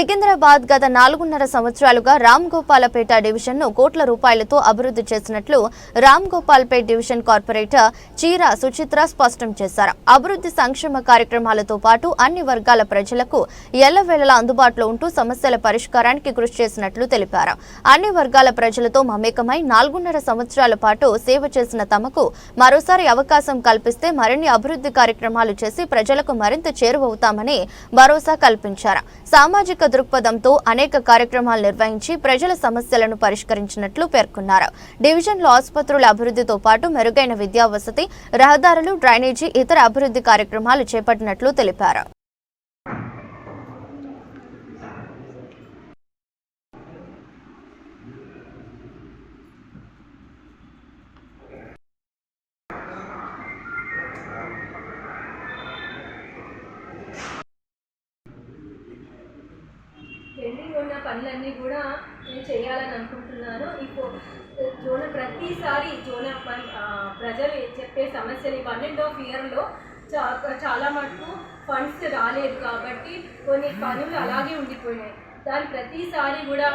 సికింద్రాబాద్ గత నాలుగున్నర సంవత్సరాలుగా రామ్ గోపాలపేట డివిజన్ను కోట్ల రూపాయలతో అభివృద్ధి చేసినట్లు రామ్ గోపాల్పేట్ డివిజన్ కార్పొరేటర్ చీర సుచిత్ర స్పష్టం చేశారు. అభివృద్ధి సంక్షేమ కార్యక్రమాలతో పాటు అన్ని వర్గాల ప్రజలకు ఎల్లవేళలా అందుబాటులో ఉంటూ సమస్యల పరిష్కారానికి కృషి చేసినట్లు తెలిపారు. అన్ని వర్గాల ప్రజలతో మమేకమై నాలుగున్నర సంవత్సరాల పాటు సేవ చేసిన తమకు మరోసారి అవకాశం కల్పిస్తే మరిన్ని అభివృద్ధి కార్యక్రమాలు చేసి ప్రజలకు మరింత చేరువవుతామని భరోసా కల్పించారు. సామాజిక దృక్పథంతో అనేక కార్యక్రమాలు నిర్వహించి ప్రజల సమస్యలను పరిష్కరించినట్లు పేర్కొన్నారు. డివిజన్లో ఆసుపత్రుల అభివృద్ధితో పాటు మెరుగైన విద్యా వసతి రహదారులు డ్రైనేజీ ఇతర అభివృద్ధి కార్యక్రమాలు చేపట్టినట్లు తెలిపారు. పెండింగ్ పనులన్నీ కూడా నేను చేయాలని అనుకుంటున్నాను. ఇప్పుడు జోన ప్రతిసారి జోన ప్రజలు చెప్పే సమస్యలు ఈ వన్ ఇయర్లో చా చాలా మటుకు ఫండ్స్ రాలేదు కాబట్టి కొన్ని పనులు అలాగే ఉండిపోయినాయి. దాని ప్రతిసారి కూడా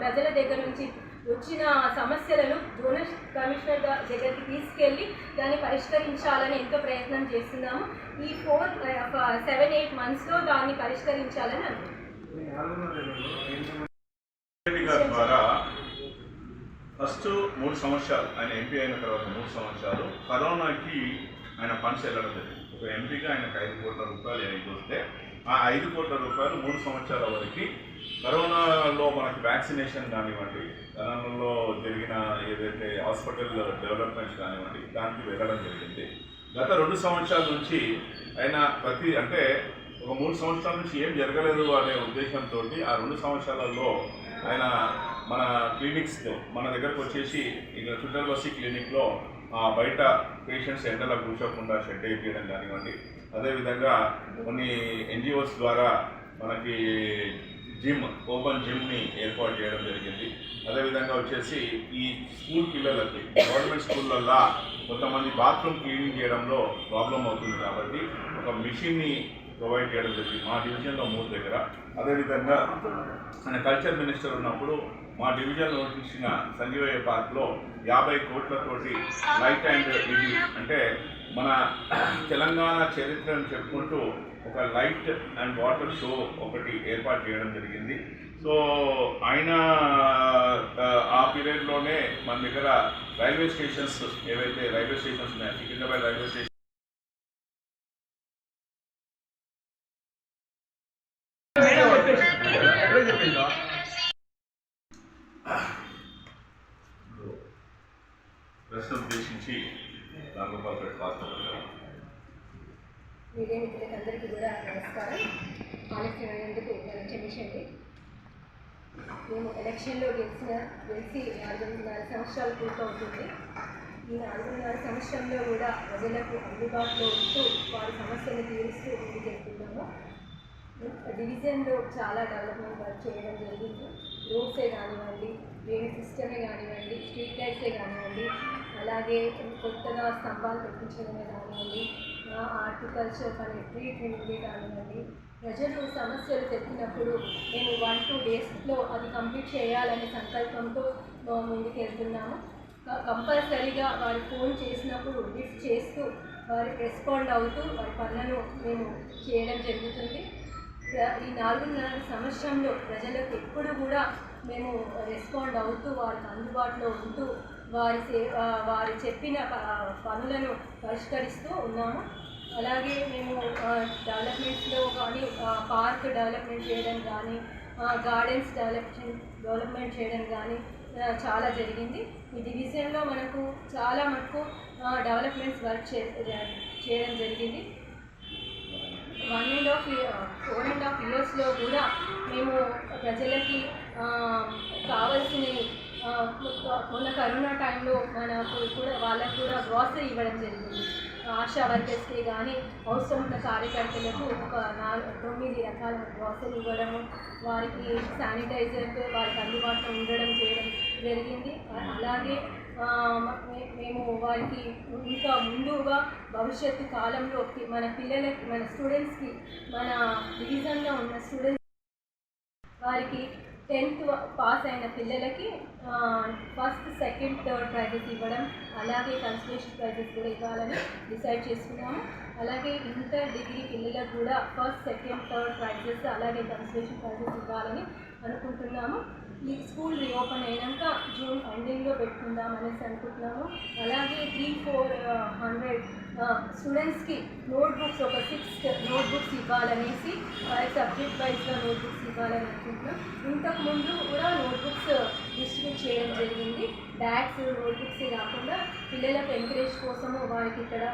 ప్రజల దగ్గర నుంచి వచ్చిన సమస్యలను జోన కమిషనర్ దగ్గరికి తీసుకెళ్ళి దాన్ని పరిష్కరించాలని ఎంతో ప్రయత్నం చేస్తున్నాము. ఈ ఫోర్ సెవెన్ ఎయిట్ మంత్స్లో దాన్ని పరిష్కరించాలని అనుకుంటున్నాము. ద్వారా ఫస్ట్ మూడు సంవత్సరాలు ఆయన ఎంపీ అయిన తర్వాత మూడు సంవత్సరాలు కరోనాకి ఆయన ఫండ్స్ వెళ్ళడం జరిగింది. ఒక ఎంపీగా ఆయనకు ఐదు కోట్ల రూపాయలు ఏదైతే వస్తే ఆ ఐదు కోట్ల రూపాయలు మూడు సంవత్సరాల వరకు కరోనాలో మనకి వ్యాక్సినేషన్ కానివ్వండి కరోనాలో జరిగిన ఏదైతే హాస్పిటల్ డెవలప్మెంట్స్ కానివ్వండి దానికి వెళ్ళడం జరిగింది. గత రెండు సంవత్సరాల నుంచి ఆయన ప్రతి అంటే ఒక మూడు సంవత్సరాల నుంచి ఏం జరగలేదు అనే ఉద్దేశంతో ఆ రెండు సంవత్సరాలలో ఆయన మన క్లినిక్స్లో మన దగ్గరకు వచ్చేసి ఇక చుట్టల్ బస్సి క్లినిక్లో బయట పేషెంట్స్ ఎండలో కూర్చోకుండా షెడ్ వేయడం కానివ్వండి అదేవిధంగా కొన్ని ఎన్జిఓస్ ద్వారా మనకి జిమ్ ఓపెన్ జిమ్ని ఏర్పాటు చేయడం జరిగింది. అదేవిధంగా వచ్చేసి ఈ స్కూల్ పిల్లలకి గవర్నమెంట్ స్కూళ్ళల్లో కొంతమంది బాత్రూమ్ క్లీనింగ్ చేయడంలో ప్రాబ్లం అవుతుంది కాబట్టి ఒక మిషన్ని ప్రొవైడ్ చేయడం జరిగింది మా డివిజన్లో మూడు దగ్గర. అదేవిధంగా ఆయన కల్చర్ మినిస్టర్ ఉన్నప్పుడు మా డివిజన్లో ఇచ్చిన సంజీవయ్య పార్క్లో యాభై కోట్లతోటి లైట్ అండ్ ఇది. అంటే మన తెలంగాణ చరిత్రను చెప్పుకుంటూ ఒక లైట్ అండ్ వాటర్ షో ఒకటి ఏర్పాటు చేయడం జరిగింది. సో ఆయన ఆ, పీరియడ్లోనే మన దగ్గర రైల్వే స్టేషన్స్ ఏవైతే రైల్వే స్టేషన్స్ ఉన్నాయో సికింద్రాబాద్ రైల్వే స్టేషన్ ప్రశ్న ఉద్దేశించి రామగోపాల్ పాత్ర మీడియా మిత్రులందరికీ కూడా నమస్కారం. ఆలస్యమైనందుకు నన్ను క్షమించండి. మేము ఎలక్షన్లో గెలిచిన గెలిచి నాలుగున్నర సంవత్సరాలు పూర్తవుతుంది. ఈ నాలుగున్నర సంవత్సరంలో కూడా ప్రజలకు అందుబాటులో ఉంటూ వారి సమస్యలు తీరుస్తూ ముందుకెళ్తున్నాము డివిజన్లో చాలా డెవలప్మెంట్ వర్క్ చేయడం జరిగింది. రోడ్సే కానివ్వండి డ్రైనేజ్ సిస్టమే కానివ్వండి స్ట్రీట్ లైట్సే కానివ్వండి అలాగే కొత్తగా స్తంభాలు పెట్టించడమే కానివ్వండి ఆర్టికల్చర్ పని ట్రీట్మెంట్లే కానివ్వండి. ప్రజలు సమస్యలు తెచ్చినప్పుడు మేము వన్ టూ డేస్లో అది కంప్లీట్ చేయాలనే సంకల్పంతో ముందుకు ముందుకెళ్తున్నాము. కంపల్సరీగా వారు ఫోన్ చేసినప్పుడు లిఫ్ట్ చేస్తూ వారికి రెస్పాండ్ అవుతూ వారి పనులను మేము చేయడం జరుగుతుంది. ఈ నాలుగున్నర సంవత్సరంలో ప్రజలకు ఎప్పుడు కూడా మేము రెస్పాండ్ అవుతూ వారికి అందుబాటులో ఉంటూ వారి సే వారు చెప్పిన పనులను పరిష్కరిస్తూ ఉన్నాము. అలాగే మేము డెవలప్మెంట్స్లో కానీ పార్క్ డెవలప్మెంట్ చేయడం కానీ గార్డెన్స్ డెవలప్మెంట్ డెవలప్మెంట్ చేయడం కానీ చాలా జరిగింది. ఈ డివిజన్లో మనకు చాలా మటుకు డెవలప్మెంట్స్ వర్క్ చే చేయడం జరిగింది. One and half four and half ఇయర్స్లో కూడా మేము ప్రజలకి ఆ, కావాల్సినవి మొన్న కరోనా టైంలో మనకు కూడా వాళ్ళకు కూడా గ్రాసరీ ఇవ్వడం జరిగింది. ఆశా వర్కర్స్కి కానీ అవసరం ఉన్న కార్యకర్తలకు ఒక నాలుగు తొమ్మిది రకాల గ్రాసరీ ఇవ్వడము వారికి శానిటైజర్తో వారికి అందుబాటులో ఉండడం చేయడం జరిగింది. అలాగే మేము వారికి ఇంకా ముందుగా భవిష్యత్తు కాలంలో మన పిల్లలకి మన స్టూడెంట్స్కి మన డివిజన్లో ఉన్న స్టూడెంట్స్ వారికి టెన్త్ పాస్ అయిన పిల్లలకి ఫస్ట్ సెకండ్ థర్డ్ ప్రైజెస్ ఇవ్వడం అలాగే కన్సలేషన్ ప్రైజెస్ కూడా ఇవ్వాలని డిసైడ్ చేసుకున్నాము. అలాగే ఇంటర్ డిగ్రీ పిల్లలకు కూడా ఫస్ట్ సెకండ్ థర్డ్ ప్రైజెస్ అలాగే కన్సలేషన్ ప్రైజెస్ ఇవ్వాలని అనుకుంటున్నాము. ఈ స్కూల్ రీఓపెన్ అయినాక జూన్ ఎండింగ్లో పెట్టుకుందాం అనేసి అనుకుంటున్నాము. అలాగే త్రీ ఫోర్ హండ్రెడ్ స్టూడెంట్స్కి నోట్బుక్స్ ఒక సిక్స్ నోట్బుక్స్ ఇవ్వాలనేసి సబ్జెక్ట్ వైజ్గా నోట్బుక్స్ ఇవ్వాలని అనుకుంటున్నాం. ఇంతకు ముందు కూడా నోట్బుక్స్ డిస్ట్రిబ్యూట్ చేయడం జరిగింది. బ్యాగ్స్ నోట్బుక్స్ కాకుండా పిల్లలకు ఎంకరేజ్ కోసము వారికి ఇక్కడ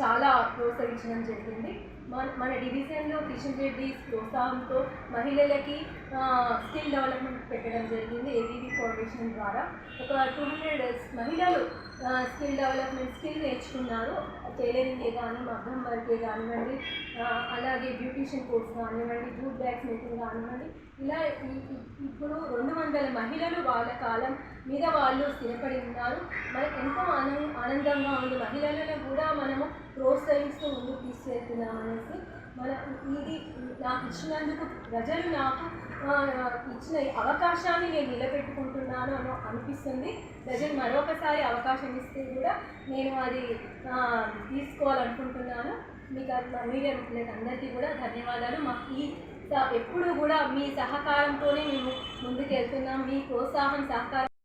చాలా ప్రోత్సహించడం జరిగింది. మన మన డివిజన్లో కిషన్ రెడ్డి ప్రోత్సాహంతో మహిళలకి స్కిల్ డెవలప్మెంట్ పెట్టడం జరిగింది ఏబీబీ ఫౌండేషన్ ద్వారా. ఒక టూ హండ్రెడ్ మహిళలు స్కిల్ డెవలప్మెంట్ స్కిల్ నేర్చుకున్నారు. టైలరింగే కానీ మగ్గం వర్కే కానివ్వండి అలాగే బ్యూటీషియన్ కోర్స్ కానివ్వండి జూట్ బ్యాగ్స్ మేకింగ్ కానివ్వండి. ఇలా ఇప్పుడు రెండు వందల మహిళలు వాళ్ళ కాలం మీద వాళ్ళు స్థిరపడి ఉన్నారు. మనకు ఎంతో ఆనంద ఆనందంగా ఉంది. మహిళలను కూడా మనము ప్రోత్సహిస్తూ ముందుకు తీసుకెళ్తున్నాం అనేసి. మన ఇది నాకు ఇచ్చినందుకు ప్రజలు నాకు ఇచ్చిన అవకాశాన్ని నేను నిలబెట్టుకుంటున్నాను అని అనిపిస్తుంది. ప్రజలు మరొకసారి అవకాశం ఇస్తే కూడా నేను అది తీసుకోవాలనుకుంటున్నాను. మీకు అది- మీడియా మిత్రులకు అందరికీ కూడా ధన్యవాదాలు. మాకు ఈ ఎప్పుడు కూడా మీ సహకారంతోనే మేము ముందుకు వెళ్తున్నాం మీ ప్రోత్సాహం సహకారం